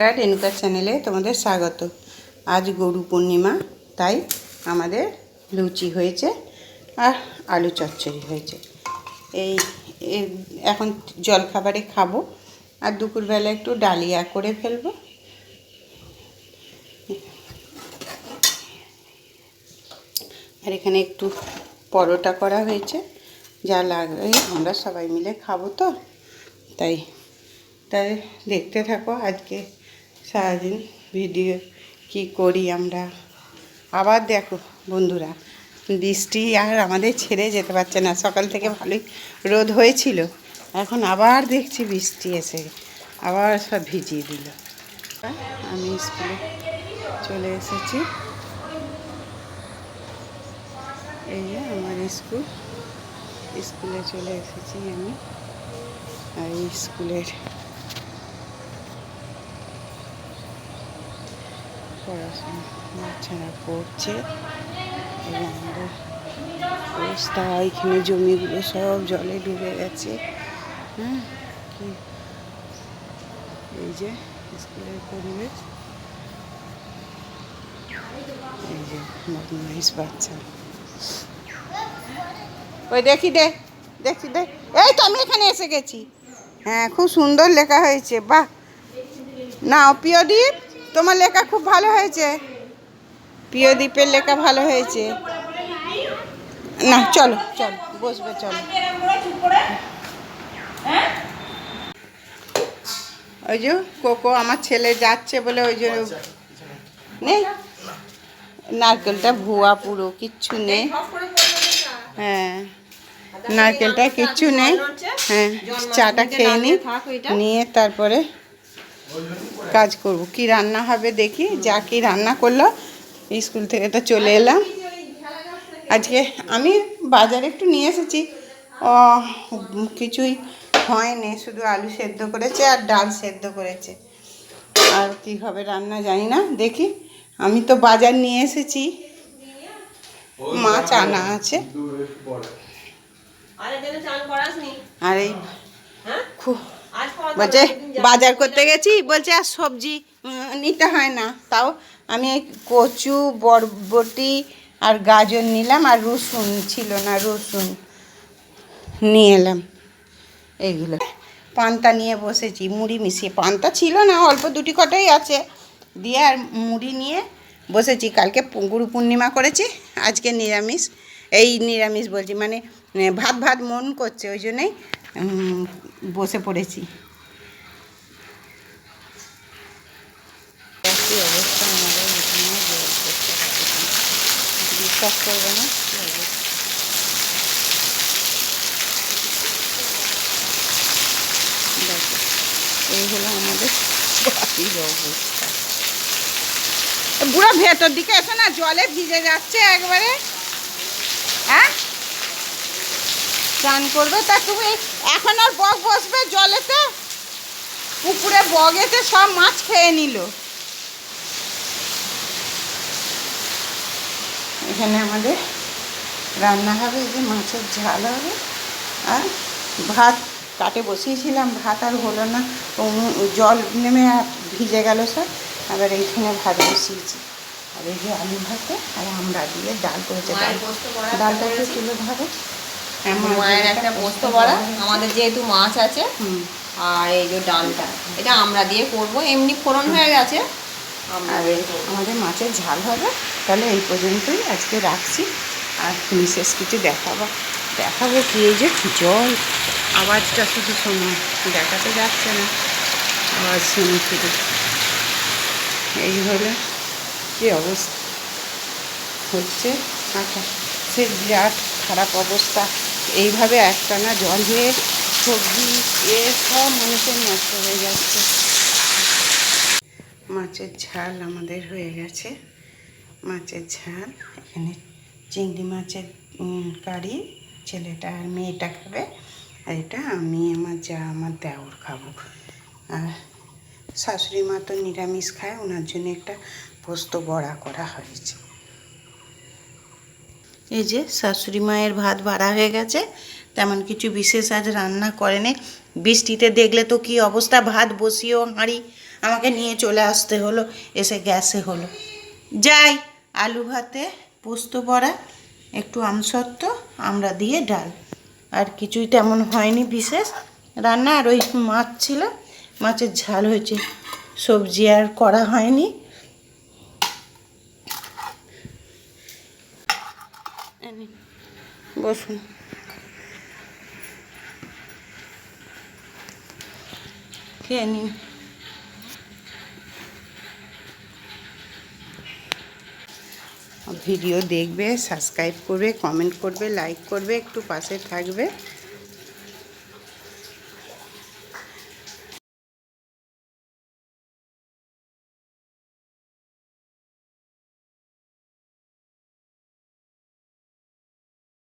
রেণুকা চ্যানেলে তোমাদের স্বাগত। আজ গরু পূর্ণিমা, তাই আমাদের লুচি হয়েছে আর আলু চচ্চড়ি হয়েছে। এই এখন জলখাবারে খাব আর দুপুরবেলা একটু ডালিয়া করে ফেলব। আর এখানে একটু পরোটা করা হয়েছে, যা লাগবে, আমরা সবাই মিলে খাব তো। তাই তাই দেখতে থাকো আজকে। সারাদিন ভিডিও কি করি আমরা? আবার দেখো বন্ধুরা, বৃষ্টি আর আমাদের ছেড়ে যেতে পারছে না। সকাল থেকে ভালোই রোদ হয়েছিল, এখন আবার দেখছি বৃষ্টি এসে আবার সব ভিজিয়ে দিল। আমি স্কুলে চলে এসেছি। এই যে আমার স্কুল, স্কুলে চলে এসেছি আমি। আর স্কুলের পড়াশোনা আমাদের অবস্থা এখানে জমিগুলো সব জলে ডুবে গেছে। হ্যাঁ কি? এই যে স্কুলের পরিবেশ। এই যে বদমাইশ বাচ্চা। ওই দেখি দে দেখি দে। এই তো আমি এখানে এসে গেছি। হ্যাঁ খুব সুন্দর লেখা হয়েছে, বাহ। না প্রিয়দীপ। তোমার লেখা খুব ভালো হয়েছে। প্রিয়দীপের লেখা ভালো হয়েছে। না, চলো চলো, বসবে, চলো। ওই যে কোকো আমার ছেলে যাচ্ছে বলে ওই যে নেই। নারকেলটা ভুয়া পুরো, কিচ্ছু নেই। হ্যাঁ নারকেলটা কিচ্ছু নেই। হ্যাঁ চাটা খেয়ে নিই নিয়ে তারপরে কাজ করব। কি রান্না হবে দেখি যা কি রান্না করল। স্কুল থেকে তো চলে এলাম। আজকে আমি বাজারে একটু নিয়ে এসেছি। ও কিছুই হয়নি শুধু আলু সেদ্ধ করেছে আর ডাল সেদ্ধ করেছে। আর কি হবে রান্না জানি না দেখি। আমি তো বাজার নিয়ে এসেছি। মাছ আনা আছে। আর এই খুব বলছে বাজার করতে গেছি? বলছে আর সবজি নিতে হয় না। তাও আমি কচু বরবটি আর গাজর নিলাম আর রসুন ছিল না রসুন নিয়ে এলাম। এইগুলো পান্তা নিয়ে বসেছি মুড়ি মিশিয়ে। পান্তা ছিল না অল্প দুটি কটাই আছে। দিয়ে আর মুড়ি নিয়ে বসেছি। কালকে গুরু পূর্ণিমা করেছি আজকে নিরামিষ। এই নিরামিষ বলছি মানে ভাত ভাত মন করছে ওই জন্যই বসে পড়েছি একই অবস্থা আমাদের এখানে জল করতে পারছে না। বিশ্বাস করবে না। এই হলো আমাদের ভেতর দিকে এসো না, জলে ভিজে যাচ্ছে একবারে। হ্যাঁ? স্নান করবে? তা তুমি এখন আর বক বসবে জলেতে? পুকুরে বগেতে সব মাছ খেয়ে নিল। এখানে আমাদের রান্না হবে এই যে মাছের ঝাল হবে। আর ভাত কাটে বসিয়েছিলাম ভাত আর হলো না। জল নেমে আর ভিজে গেল সব। আবার এইখানে ভাত বসিয়েছি। আর এই যে আলু ভাতে আর আমরা দিয়ে ডাল করেছে। ডাল ডালটা একটু তুলে ধরো। হ্যাঁ, মায়ের একটা পোস্ত বড়া। আমাদের যেহেতু মাছ আছে আর এই যে ডালটা এটা আমরা দিয়ে করব। এমনি ফোড়ন হয়ে গেছে। আর এই আমাদের মাছের ঝাল হবে। তাহলে এই পর্যন্তই আজকে রাখছি। আর বিশেষ কিছু দেখাবো। দেখাবো কি এই যে জল। আওয়াজটা শুধু শোনো দেখাতে যাচ্ছে না। আওয়াজ শুনো শুধু। এই হলো কি অবস্থা? হচ্ছে? আচ্ছা সে বিরাট খারাপ অবস্থা। এইভাবে একটানা জল হয়ে সবজি এ সব মানুষের নষ্ট হয়ে যাচ্ছে। মাছের ঝাল আমাদের হয়ে গেছে। মাছের ঝাল, এখানে চিংড়ি মাছের কারি, ছেলেটা আর মেয়েটা খাবে। আর এটা আমি, আমার যা, আমার দেওর খাব। আর শাশুড়ি মা তো নিরামিষ খায়, ওনার জন্য একটা পোস্ত বড়া করা হয়েছে। এই যে শাশুড়ি মায়ের ভাত বাড়া হয়ে গেছে, তেমন কিছু বিশেষ আজ রান্না করেনি। বৃষ্টিতে দেখলে তো কি অবস্থা, ভাত বসিয়েও হাঁড়ি আমাকে নিয়ে চলে আসতে হলো, এসে গ্যাসে হলো। যাই, আলু ভাতে পোস্ত বড়া, একটু আমসত্ব আমরা দিয়ে ডাল। আর কিছুই তেমন হয়নি বিশেষ। রান্না আর ওই মাছ ছিল, মাছের ঝাল হয়েছে। সবজি আর করা হয়নি। বসুন। খেয়ে নিন। ভিডিও দেখবে সাবস্ক্রাইব করবে কমেন্ট করবে লাইক করবে একটু পাশে থাকবে।